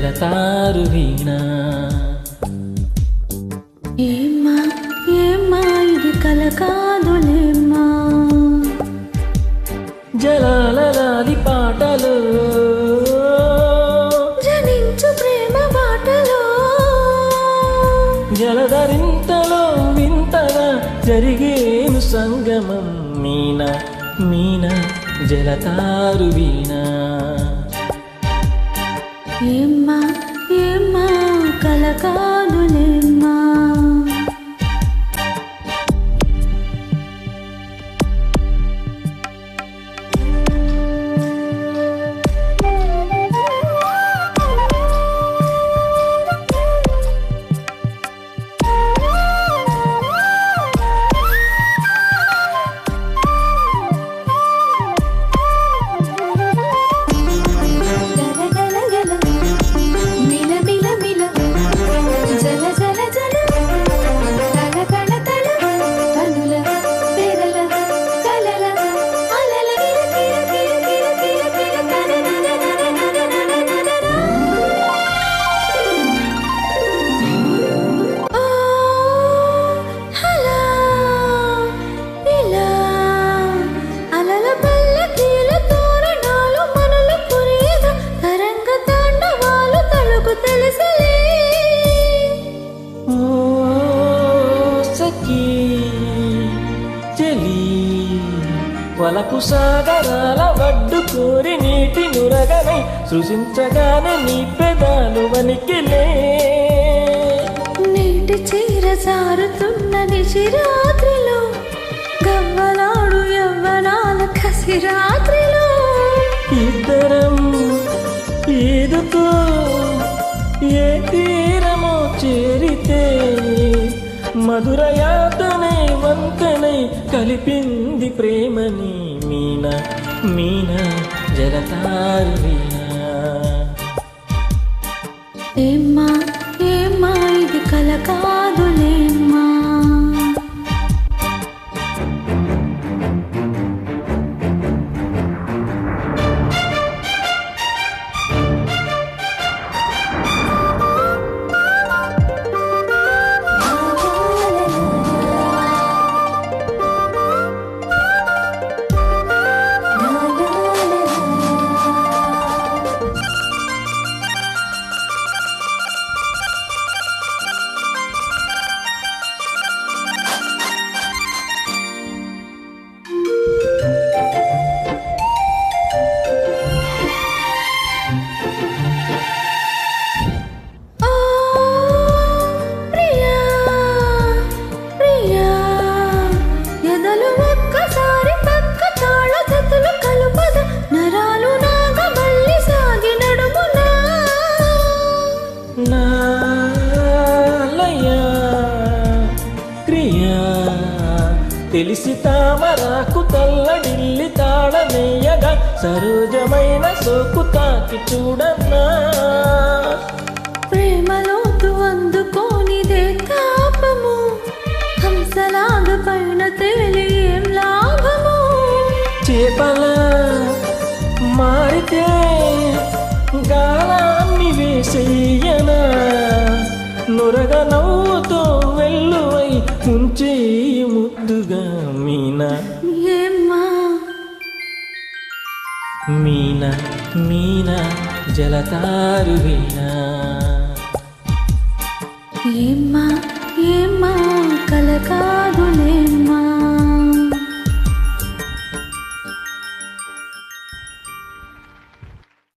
జలతారు వీణ. ఏమ్మా ఏమ్మా ఇది కల కాదులేమ్మా. జలాలలాది పాటలు. జనించు ప్రేమ బాటలో. జలధరింతలో వింతగా జరిగేను సంగమం మీన మీన జలతారు వీణ. ఏమ్మా ఏమ్మా కల సఖీ చెలి. వలకు సాగరాల వడ్డు కోరి నీటి నురగనై సృజించగానే నీ పెదాలు వనికిలే నీటి చీర సారుతున్న నిశిరాత్రిలో గవ్వలాడు యవ్వనాల కసిరా. మధురయాతనే వంతనై కలిపింది ప్రేమని మీన మీన జలతారు ఏమ్మా ఏమ్మా ఇది కల తెలిసి తామరాకు తల్లడిల్లి తాళమేయగా సరోజమైన సోకు తాకి చూడన్నా. ప్రేమలోతు అందుకోనిదే తాపము హంసలాగ పైన తేలి ఏం లాభము? చేపల మారితే గాలాన్ని వేసేయనా? నురగ నవ్వుతో ఉంచే ముద్దుగా మీనా. ఏమ్మా. మీన మీన జలతారు వీణ ఏమ్మా.